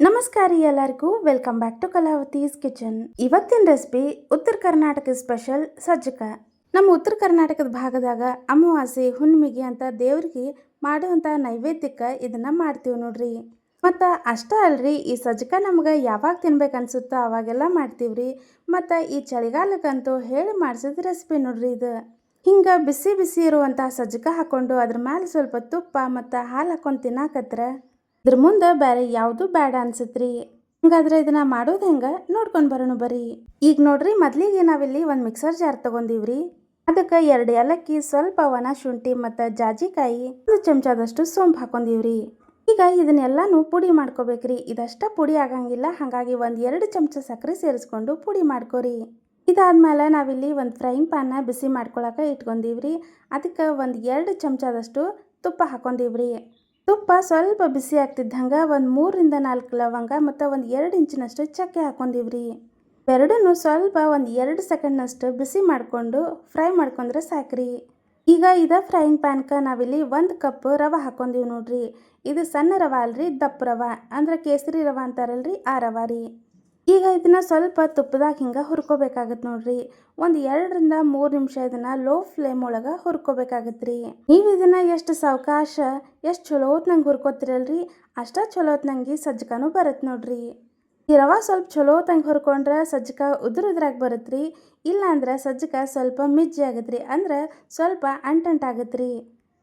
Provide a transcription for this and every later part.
ನಮಸ್ಕಾರ ರೀ ಎಲ್ಲರಿಗೂ. Welcome back to Kalavati's kitchen ಇವತ್ತಿನ ರೆಸಿಪಿ ಉತ್ತರ ಕರ್ನಾಟಕ ಸ್ಪೆಷಲ್ ಸಜ್ಜಕ. ನಮ್ಮ ಉತ್ತರ ಕರ್ನಾಟಕದ ಭಾಗದಾಗ ಅಮಾವಾಸ್ಯೆ, ಹುಣ್ಣಿಮೆಗೆ ಅಂತ ದೇವ್ರಿಗೆ ಮಾಡುವಂಥ ನೈವೇದ್ಯಕ್ಕೆ ಇದನ್ನ ಮಾಡ್ತೀವಿ ನೋಡ್ರಿ. ಮತ್ತು ಅಷ್ಟೇ ಅಲ್ರಿ, ಈ ಸಜ್ಜಕ ನಮ್ಗೆ ಯಾವಾಗ ತಿನ್ಬೇಕು ಅನ್ಸುತ್ತೋ ಅವಾಗೆಲ್ಲ ಮಾಡ್ತೀವ್ರಿ. ಮತ್ತು ಈ ಚಳಿಗಾಲಕ್ಕಂತೂ ಹೇಳಿ ಮಾಡಿಸಿದ ರೆಸಿಪಿ ನೋಡ್ರಿ ಇದು. ಹಿಂಗೆ ಬಿಸಿ ಬಿಸಿ ಇರುವಂಥ ಸಜ್ಜಕ ಹಾಕೊಂಡು ಅದ್ರ ಮೇಲೆ ಸ್ವಲ್ಪ ತುಪ್ಪ ಮತ್ತು ಹಾಲು ಹಾಕೊಂಡು ತಿನ್ನಾಕತ್ರ. ಇದ್ರ ಮುಂದೆ ಬೇರೆ ಯಾವುದು ಬೇಡ ಅನ್ಸತ್ರಿ? ಹಂಗಾದ್ರೆ ಇದನ್ನ ಮಾಡೋದು ಹೆಂಗ? ನೋಡ್ಕೊಂಡು ಬರೋಣ ಬರ್ರಿ. ಈಗ ನೋಡ್ರಿ ಮೊದಲಿಗೆ ನಾವಿಲ್ಲಿ ಒಂದು ಮಿಕ್ಸರ್ ಜಾರ್ ತಗೊಂಡಿವ್ರಿ. ಅದಕ್ಕೆ ಎರಡು ಏಲಕ್ಕಿ, ಸ್ವಲ್ಪ ಒಣ ಶುಂಠಿ ಮತ್ತು ಜಾಜಿಕಾಯಿ, ಒಂದು ಚಮಚದಷ್ಟು ಸೋಂಪು ಹಾಕೊಂಡಿವ್ರಿ. ಈಗ ಇದನ್ನೆಲ್ಲಾನು ಪುಡಿ ಮಾಡ್ಕೋಬೇಕ್ರಿ. ಇದಷ್ಟ ಪುಡಿ ಆಗಂಗಿಲ್ಲ. ಹಾಗಾಗಿ ಒಂದು ಎರಡು ಚಮಚ ಸಕ್ಕರೆ ಸೇರಿಸ್ಕೊಂಡು ಪುಡಿ ಮಾಡ್ಕೋರಿ. ಇದಾದ್ಮೇಲೆ ನಾವಿಲ್ಲಿ ಒಂದು ಫ್ರೈಯಿಂಗ್ ಪ್ಯಾನ್ನ ಬಿಸಿ ಮಾಡ್ಕೊಳಕ್ಕೆ ಇಟ್ಕೊಂಡಿವ್ರಿ. ಅದಕ್ಕೆ ಒಂದು ಎರಡು ಚಮಚದಷ್ಟು ತುಪ್ಪ ಹಾಕೊಂಡಿವ್ರಿ. ತುಪ್ಪ ಸ್ವಲ್ಪ ಬಿಸಿ ಆಗ್ತಿದ್ದಂಗೆ ಒಂದು ಮೂರರಿಂದ ನಾಲ್ಕು ಲವಂಗ ಮತ್ತು ಒಂದು ಎರಡು ಇಂಚಿನಷ್ಟು ಚಕ್ಕೆ ಹಾಕೊಂಡಿವ್ರಿ. ಎರಡನ್ನು ಸ್ವಲ್ಪ ಒಂದು ಎರಡು ಸೆಕೆಂಡ್ನಷ್ಟು ಬಿಸಿ ಮಾಡಿಕೊಂಡು ಫ್ರೈ ಮಾಡ್ಕೊಂಡ್ರೆ ಸಾಕ್ರಿ. ಈಗ ಇದ ಫ್ರೈಯಿಂಗ್ ಪ್ಯಾನ್ಕ ನಾವಿಲ್ಲಿ ಒಂದು ಕಪ್ ರವೆ ಹಾಕೊಂಡಿವಿ ನೋಡ್ರಿ. ಇದು ಸಣ್ಣ ರವೆ ಅಲ್ರಿ, ದಪ್ಪ ರವೆ. ಅಂದ್ರೆ ಕೇಸರಿ ರವೆ ಅಂತಾರಲ್ರಿ, ಆ ರವೆ ರೀ. ಈಗ ಇದನ್ನು ಸ್ವಲ್ಪ ತುಪ್ಪದಾಗ ಹಿಂಗೆ ಹುರ್ಕೋಬೇಕಾಗತ್ತೆ ನೋಡ್ರಿ. ಒಂದು ಎರಡರಿಂದ ಮೂರು ನಿಮಿಷ ಇದನ್ನು ಲೋ ಫ್ಲೇಮ್ ಒಳಗೆ ಹುರ್ಕೋಬೇಕಾಗತ್ತೆ ರೀ ನೀವು ಇದನ್ನು ಎಷ್ಟು ಸಾವಕಾಶ, ಎಷ್ಟು ಚಲೋ ಹೊತ್ನಂಗೆ ಹುರ್ಕೋತಿರಲ್ರಿ. ಅಷ್ಟ ಚಲೋ ಹೊತ್ನಂಗೆ ಸಜ್ಜಕನೂ ಬರುತ್ತೆ ನೋಡ್ರಿ. ಈ ರವೆ ಸ್ವಲ್ಪ ಚಲೋ ಹೊತ್ತಂಗೆ ಹುರ್ಕೊಂಡ್ರೆ ಸಜ್ಜಕ ಉದುರು ಉದ್ರಾಗಿ ಬರುತ್ತೆ ರೀ ಇಲ್ಲಾಂದ್ರೆ ಸಜ್ಜಕ ಸ್ವಲ್ಪ ಮಿಜ್ಜಿ ಆಗತ್ತೆ ರೀ ಅಂದ್ರೆ ಸ್ವಲ್ಪ ಅಂಟಂಟಾಗತ್ತೆ ರೀ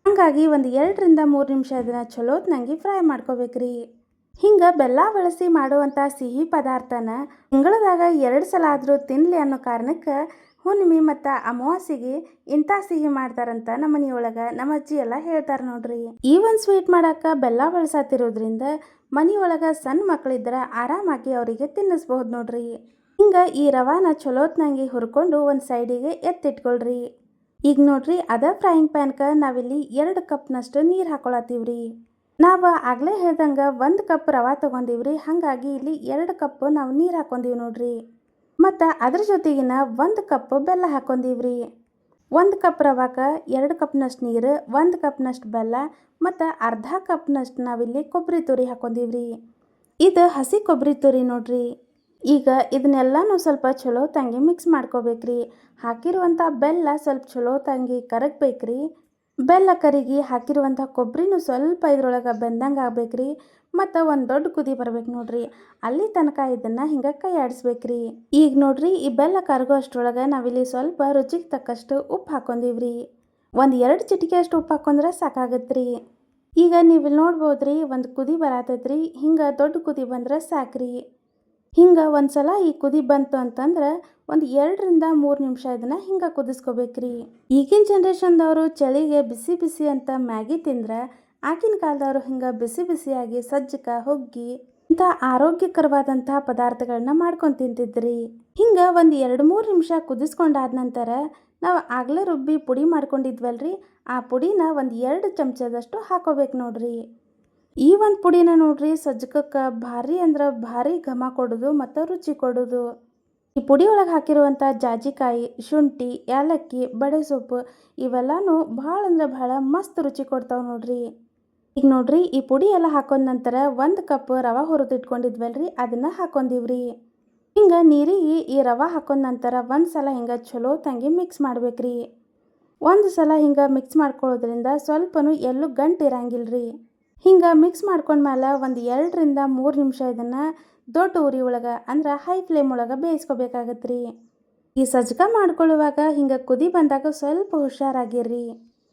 ಹಂಗಾಗಿ ಒಂದು ಎರಡರಿಂದ ಮೂರು ನಿಮಿಷ ಇದನ್ನು ಚಲೋತ್ ಹೊತ್ನಂಗೆ ಫ್ರೈ ಮಾಡ್ಕೋಬೇಕ್ರಿ. ಹಿಂಗೆ ಬೆಲ್ಲ ಬಳಸಿ ಮಾಡುವಂಥ ಸಿಹಿ ಪದಾರ್ಥನ ತಿಂಗಳದಾಗ ಎರಡು ಸಲ ಆದರೂ ತಿನ್ನಲಿ ಅನ್ನೋ ಕಾರಣಕ್ಕೆ ಹುಣ್ಣಿಮೆ ಮತ್ತು ಅಮಾವಾಸ್ಯೆಗೆ ಇಂಥ ಸಿಹಿ ಮಾಡ್ತಾರಂತ ನಮ್ಮ ಮನೆಯೊಳಗೆ ನಮ್ಮ ಅಜ್ಜಿ ಎಲ್ಲ ಹೇಳ್ತಾರೆ ನೋಡ್ರಿ. ಈ ಒಂದು ಸ್ವೀಟ್ ಮಾಡಕ್ಕೆ ಬೆಲ್ಲ ಬಳಸತ್ತಿರೋದ್ರಿಂದ ಮನೆಯೊಳಗೆ ಸಣ್ಣ ಮಕ್ಕಳಿದ್ರೆ ಆರಾಮಾಗಿ ಅವರಿಗೆ ತಿನ್ನಿಸ್ಬಹುದು ನೋಡ್ರಿ. ಹಿಂಗೆ ಈ ರವಾನ ಚಲೋತ್ನಂಗೆ ಹುರ್ಕೊಂಡು ಒಂದು ಸೈಡಿಗೆ ಎತ್ತಿಟ್ಕೊಳ್ರಿ. ಈಗ ನೋಡ್ರಿ ಅದ ಫ್ರೈಯಿಂಗ್ ಪ್ಯಾನ್ಕ ನಾವಿಲ್ಲಿ ಎರಡು ಕಪ್ನಷ್ಟು ನೀರು ಹಾಕೊಳತ್ತೀವ್ರಿ. ನಾವು ಆಗಲೇ ಹೇಳ್ದಂಗೆ ಒಂದು ಕಪ್ ರವೆ ತೊಗೊಂಡಿವ್ರಿ, ಹಾಗಾಗಿ ಇಲ್ಲಿ ಎರಡು ಕಪ್ ನಾವು ನೀರು ಹಾಕೊಂದೀವಿ ನೋಡ್ರಿ. ಮತ್ತು ಅದ್ರ ಜೊತೆಗಿನ ಒಂದು ಕಪ್ ಬೆಲ್ಲ ಹಾಕೊಂಡೀವ್ರಿ. ಒಂದು ಕಪ್ ರವಾಕ ಎರಡು ಕಪ್ನಷ್ಟು ನೀರು, ಒಂದು ಕಪ್ನಷ್ಟು ಬೆಲ್ಲ, ಮತ್ತು ಅರ್ಧ ಕಪ್ನಷ್ಟು ನಾವಿಲ್ಲಿ ಕೊಬ್ಬರಿ ತುರಿ ಹಾಕೊಂಡೀವ್ರಿ. ಇದು ಹಸಿ ಕೊಬ್ಬರಿ ತುರಿ ನೋಡ್ರಿ. ಈಗ ಇದನ್ನೆಲ್ಲನೂ ಸ್ವಲ್ಪ ಚಲೋ ತಂಗಿ ಮಿಕ್ಸ್ ಮಾಡ್ಕೋಬೇಕ್ರಿ. ಹಾಕಿರುವಂಥ ಬೆಲ್ಲ ಸ್ವಲ್ಪ ಚಲೋ ತಂಗಿ ಕರಗಬೇಕ್ರಿ. ಬೆಲ್ಲ ಕರಿಗಿ ಹಾಕಿರುವಂಥ ಕೊಬ್ಬರಿನೂ ಸ್ವಲ್ಪ ಇದ್ರೊಳಗೆ ಬೆಂದಂಗೆ ಆಗ್ಬೇಕ್ರಿ, ಮತ್ತು ಒಂದು ದೊಡ್ಡ ಕುದಿ ಬರ್ಬೇಕು ನೋಡ್ರಿ. ಅಲ್ಲಿ ತನಕ ಇದನ್ನು ಹಿಂಗೆ ಕೈ ಆಡಿಸ್ಬೇಕ್ರಿ ಈಗ ನೋಡ್ರಿ, ಈ ಬೆಲ್ಲ ಕರಗೋ ಅಷ್ಟರೊಳಗೆ ನಾವಿಲ್ಲಿ ಸ್ವಲ್ಪ ರುಚಿಗೆ ತಕ್ಕಷ್ಟು ಉಪ್ಪು ಹಾಕೊಂಡಿವ್ರಿ. ಒಂದು ಎರಡು ಚಿಟಿಕೆ ಅಷ್ಟು ಉಪ್ಪು ಹಾಕೊಂಡ್ರೆ ಸಾಕಾಗತ್ರಿ. ಈಗ ನೀವು ನೋಡ್ಬೋದ್ರಿ, ಒಂದು ಕುದಿ ಬರತೈತ್ರಿ, ಹಿಂಗೆ ದೊಡ್ಡ ಕುದಿ ಬಂದ್ರೆ ಸಾಕ್ರಿ. ಹಿಂಗೆ ಒಂದು ಸಲ ಈ ಕುದಿ ಬಂತು ಅಂತಂದ್ರೆ ಒಂದು ಎರಡರಿಂದ ಮೂರು ನಿಮಿಷ ಇದನ್ನು ಹಿಂಗೆ ಕುದಿಸ್ಕೋಬೇಕ್ರಿ. ಈಗಿನ ಜನ್ರೇಷನ್ದವರು ಚಳಿಗೆ ಬಿಸಿ ಬಿಸಿ ಅಂತ ಮ್ಯಾಗಿ ತಿಂದ್ರೆ ಆಗಿನ ಕಾಲದವರು ಹಿಂಗೆ ಬಿಸಿ ಬಿಸಿಯಾಗಿ ಸಜ್ಜಕ, ಹುಗ್ಗಿ ಇಂಥ ಆರೋಗ್ಯಕರವಾದಂಥ ಪದಾರ್ಥಗಳನ್ನ ಮಾಡ್ಕೊಂಡು ತಿಂತಿದ್ರಿ. ಹಿಂಗೆ ಒಂದು ಎರಡು ಮೂರು ನಿಮಿಷ ಕುದಿಸ್ಕೊಂಡಾದ ನಂತರ ನಾವು ಆಗಲೇ ರುಬ್ಬಿ ಪುಡಿ ಮಾಡ್ಕೊಂಡಿದ್ವಲ್ರಿ. ಆ ಪುಡಿನ ಒಂದು ಎರಡು ಚಮಚದಷ್ಟು ಹಾಕೋಬೇಕು ನೋಡ್ರಿ. ಈ ಒಂದು ಪುಡಿನ ನೋಡ್ರಿ, ಸಜ್ಜಕಕ್ಕೆ ಭಾರಿ ಅಂದ್ರೆ ಭಾರಿ ಘಮ ಕೊಡೋದು ಮತ್ತು ರುಚಿ ಕೊಡೋದು. ಈ ಪುಡಿ ಒಳಗೆ ಹಾಕಿರುವಂಥ ಜಾಜಿಕಾಯಿ, ಶುಂಠಿ ಏಲಕ್ಕಿ ಬಡೆ ಸೊಪ್ಪು ಇವೆಲ್ಲನೂ ಭಾಳ ಅಂದ್ರೆ ಭಾಳ ಮಸ್ತ್ ರುಚಿ ಕೊಡ್ತಾವೆ ನೋಡ್ರಿ. ಈಗ ನೋಡ್ರಿ, ಈ ಪುಡಿ ಎಲ್ಲ ಹಾಕೊಂಡ ನಂತರ ಒಂದು ಕಪ್ ರವೆ ಹುರಿದಿಟ್ಕೊಂಡಿದ್ವಲ್ರಿ ಅದನ್ನು ಹಾಕೊಂಡಿವ್ರಿ ಹಿಂಗೆ ನೀರಿಗೆ ಈ ರವೆ ಹಾಕೊಂಡ ನಂತರ ಒಂದು ಸಲ ಹಿಂಗೆ ಚಲೋ ತಂಗಿ ಮಿಕ್ಸ್ ಮಾಡ್ಬೇಕ್ರಿ. ಒಂದು ಸಲ ಹಿಂಗೆ ಮಿಕ್ಸ್ ಮಾಡ್ಕೊಳ್ಳೋದ್ರಿಂದ ಸ್ವಲ್ಪನೂ ಎಲ್ಲೂ ಗಂಟು ಇರಂಗಿಲ್ರಿ. ಹಿಂಗೆ ಮಿಕ್ಸ್ ಮಾಡ್ಕೊಂಡ್ಮೇಲೆ ಒಂದು ಎರಡರಿಂದ ಮೂರು ನಿಮಿಷ ಇದನ್ನು ದೊಡ್ಡ ಉರಿ ಒಳಗೆ ಅಂದ್ರೆ ಹೈ ಫ್ಲೇಮ್ ಒಳಗೆ ಬೇಯಿಸ್ಕೋಬೇಕಾಗತ್ತೆ ರೀ ಈ ಸಜ್ಜಕ ಮಾಡ್ಕೊಳ್ಳುವಾಗ ಹಿಂಗೆ ಕುದಿ ಬಂದಾಗ ಸ್ವಲ್ಪ ಹುಷಾರಾಗಿರ್ರಿ.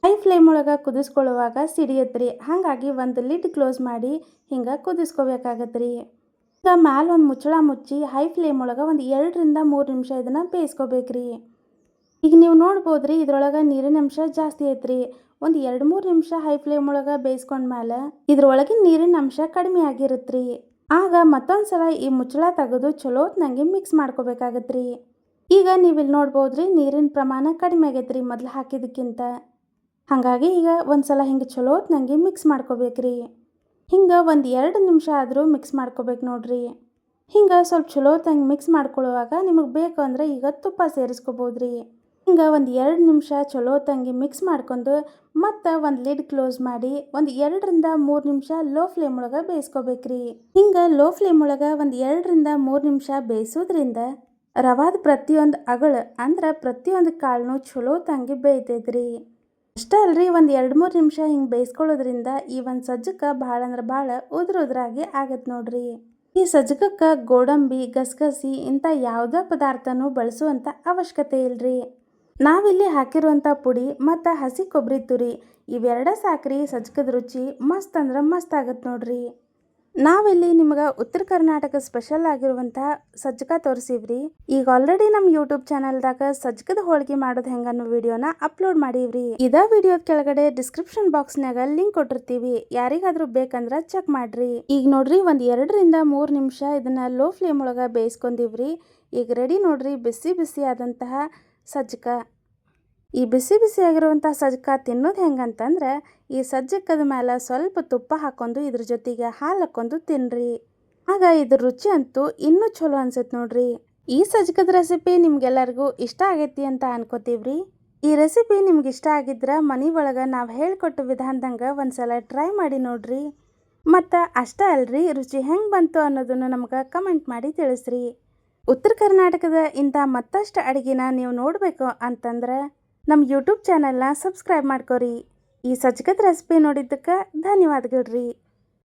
ಹೈ ಫ್ಲೇಮ್ ಒಳಗೆ ಕುದಿಸ್ಕೊಳ್ಳುವಾಗ ಸಿಡಿಯತ್ರಿ. ಹಾಗಾಗಿ ಒಂದು ಲಿಡ್ ಕ್ಲೋಸ್ ಮಾಡಿ ಹಿಂಗೆ ಕುದಿಸ್ಕೋಬೇಕಾಗತ್ತೆ ರೀ ಈಗ ಮ್ಯಾಲೆ ಒಂದು ಮುಚ್ಚಳ ಮುಚ್ಚಿ ಹೈ ಫ್ಲೇಮ್ ಒಳಗೆ ಒಂದು ಎರಡರಿಂದ ಮೂರು ನಿಮಿಷ ಇದನ್ನು ಬೇಯಿಸ್ಕೋಬೇಕ್ರಿ. ಈಗ ನೀವು ನೋಡ್ಬೋದ್ರಿ, ಇದ್ರೊಳಗೆ ನೀರಿನ ಅಂಶ ಜಾಸ್ತಿ ಐತ್ರಿ. ಒಂದು ಎರಡು ಮೂರು ನಿಮಿಷ ಹೈ ಫ್ಲೇಮ್ ಒಳಗೆ ಬೇಯಿಸ್ಕೊಂಡ್ಮೇಲೆ ಇದ್ರೊಳಗಿನ ನೀರಿನ ಅಂಶ ಕಡಿಮೆ ಆಗಿರುತ್ತ್ರಿ ಆಗ ಮತ್ತೊಂದು ಸಲ ಈ ಮುಚ್ಚಳ ತೆಗೆದು ಚಲೋ ನಂಗೆ ಮಿಕ್ಸ್ ಮಾಡ್ಕೋಬೇಕಾಗತ್ರಿ. ಈಗ ನೀವು ಇಲ್ಲಿ ನೋಡ್ಬೋದ್ರಿ, ನೀರಿನ ಪ್ರಮಾಣ ಕಡಿಮೆ ಆಗೈತ್ರಿ ಮೊದಲು ಹಾಕಿದ್ದಕ್ಕಿಂತ ಹಾಗಾಗಿ ಈಗ ಒಂದು ಸಲ ಹಿಂಗೆ ಚಲೋ ನಂಗೆ ಮಿಕ್ಸ್ ಮಾಡ್ಕೋಬೇಕ್ರಿ. ಹಿಂಗೆ ಒಂದು ಎರಡು ನಿಮಿಷ ಆದರೂ ಮಿಕ್ಸ್ ಮಾಡ್ಕೋಬೇಕು ನೋಡ್ರಿ. ಹಿಂಗೆ ಸ್ವಲ್ಪ ಚಲೋ ತಂಗೆ ಮಿಕ್ಸ್ ಮಾಡ್ಕೊಳ್ಳುವಾಗ ನಿಮಗೆ ಬೇಕು ಅಂದರೆ ಈಗ ತುಪ್ಪ ಸೇರಿಸ್ಕೋಬೋದ್ರಿ. ಹಿಂಗೆ ಒಂದು ಎರಡು ನಿಮಿಷ ಚಲೋ ತಂಗಿ ಮಿಕ್ಸ್ ಮಾಡ್ಕೊಂಡು ಮತ್ತು ಒಂದು ಲಿಡ್ ಕ್ಲೋಸ್ ಮಾಡಿ ಒಂದು ಎರಡರಿಂದ ಮೂರು ನಿಮಿಷ ಲೋ ಫ್ಲೇಮ್ ಒಳಗೆ ಬೇಯಿಸ್ಕೋಬೇಕ್ರಿ. ಹಿಂಗೆ ಲೋ ಫ್ಲೇಮ್ ಒಳಗೆ ಒಂದು ಎರಡರಿಂದ ಮೂರು ನಿಮಿಷ ಬೇಯಿಸೋದ್ರಿಂದ ರವಾದ ಪ್ರತಿಯೊಂದು ಅಗಳು ಅಂದ್ರೆ ಪ್ರತಿಯೊಂದು ಕಾಳನ್ನು ಚಲೋ ತಂಗಿ ಬೇಯ್ತೈತ್ರಿ. ಅಷ್ಟೇ ಅಲ್ರಿ ಒಂದು ಎರಡು ಮೂರು ನಿಮಿಷ ಹಿಂಗೆ ಬೇಯಿಸ್ಕೊಳ್ಳೋದ್ರಿಂದ ಈ ಒಂದು ಸಜ್ಜಕ್ಕೆ ಭಾಳ ಅಂದ್ರೆ ಭಾಳ ಉದ್ರ ಉದ್ರಾಗಿ ಆಗತ್ತೆ ನೋಡ್ರಿ. ಈ ಸಜ್ಜಕಕ್ಕೆ ಗೋಡಂಬಿ, ಗಸಗಸಿ ಇಂಥ ಯಾವುದೇ ಪದಾರ್ಥನೂ ಬಳಸುವಂಥ ಅವಶ್ಯಕತೆ ಇಲ್ರಿ. ನಾವಿಲ್ಲಿ ಹಾಕಿರುವಂಥ ಪುಡಿ ಮತ್ತು ಹಸಿ ಕೊಬ್ಬರಿ ತುರಿ, ಇವೆರಡ ಸಾಕ್ರಿ ಸಜ್ಕದ ರುಚಿ ಮಸ್ತ್ ಅಂದ್ರೆ ಮಸ್ತ್ ಆಗತ್ತೆ ನೋಡ್ರಿ. ನಾವಿಲ್ಲಿ ನಿಮ್ಗೆ ಉತ್ತರ ಕರ್ನಾಟಕ ಸ್ಪೆಷಲ್ ಆಗಿರುವಂಥ ಸಜ್ಜಕ ತೋರಿಸಿವ್ರಿ. ಈಗ ಆಲ್ರೆಡಿ ನಮ್ಮ ಯೂಟ್ಯೂಬ್ ಚಾನಲ್ದಾಗ ಸಜ್ಜಕದ ಹೋಳಿಗೆ ಮಾಡೋದು ಹೆಂಗನ್ನೋ ವಿಡಿಯೋನ ಅಪ್ಲೋಡ್ ಮಾಡೀವ್ರಿ. ಇದ ವಿಡಿಯೋದ ಕೆಳಗಡೆ ಡಿಸ್ಕ್ರಿಪ್ಷನ್ ಬಾಕ್ಸ್ನಾಗ ಲಿಂಕ್ ಕೊಟ್ಟಿರ್ತೀವಿ. ಯಾರಿಗಾದ್ರೂ ಬೇಕಂದ್ರೆ ಚೆಕ್ ಮಾಡ್ರಿ. ಈಗ ನೋಡ್ರಿ ಒಂದು ಎರಡರಿಂದ ಮೂರು ನಿಮಿಷ ಇದನ್ನ ಲೋ ಫ್ಲೇಮ್ ಒಳಗೆ ಬೇಯಿಸ್ಕೊಂಡಿವ್ರಿ. ಈಗ ರೆಡಿ ನೋಡ್ರಿ ಬಿಸಿ ಬಿಸಿ ಆದಂತಹ ಸಜ್ಜಕ ಈ ಬಿಸಿ ಬಿಸಿಯಾಗಿರುವಂಥ ಸಜ್ಜಕ ತಿನ್ನೋದು ಹೆಂಗಂತಂದ್ರೆ ಈ ಸಜ್ಜಕದ ಮೇಲೆ ಸ್ವಲ್ಪ ತುಪ್ಪ ಹಾಕೊಂಡು ಇದ್ರ ಜೊತೆಗೆ ಹಾಲು ಹಾಕೊಂಡು ತಿನ್ನಿರಿ ಆಗ ಇದ್ರ ರುಚಿ ಅಂತೂ ಇನ್ನೂ ಚಲೋ ಅನ್ಸುತ್ತೆ ನೋಡ್ರಿ. ಈ ಸಜ್ಜಕದ ರೆಸಿಪಿ ನಿಮ್ಗೆಲ್ಲರಿಗೂ ಇಷ್ಟ ಆಗೈತಿ ಅಂತ ಅನ್ಕೋತೀವ್ರಿ. ಈ ರೆಸಿಪಿ ನಿಮ್ಗೆ ಇಷ್ಟ ಆಗಿದ್ರೆ ಮನೆ ಒಳಗೆ ನಾವು ಹೇಳಿಕೊಟ್ಟ ವಿಧಾನದಂಗೆ ಒಂದ್ಸಲ ಟ್ರೈ ಮಾಡಿ ನೋಡ್ರಿ. ಮತ್ತು ಅಷ್ಟೇ ಅಲ್ರಿ ರುಚಿ ಹೆಂಗೆ ಬಂತು ಅನ್ನೋದನ್ನು ನಮ್ಗೆ ಕಮೆಂಟ್ ಮಾಡಿ ತಿಳಿಸ್ರಿ. ಉತ್ತರ ಕರ್ನಾಟಕದ ಇಂಥ ಮತ್ತಷ್ಟು ಅಡುಗೆನ ನೀವು ನೋಡಬೇಕು ಅಂತಂದ್ರೆ ನಮ್ಮ ಯೂಟ್ಯೂಬ್ ಚಾನಲ್ನ ಸಬ್ಸ್ಕ್ರೈಬ್ ಮಾಡ್ಕೊರಿ. ಈ ಸಜ್ಜಕದ ರೆಸಿಪಿ ನೋಡಿದ್ದಕ್ಕೆ ಧನ್ಯವಾದಗಳು ರೀ.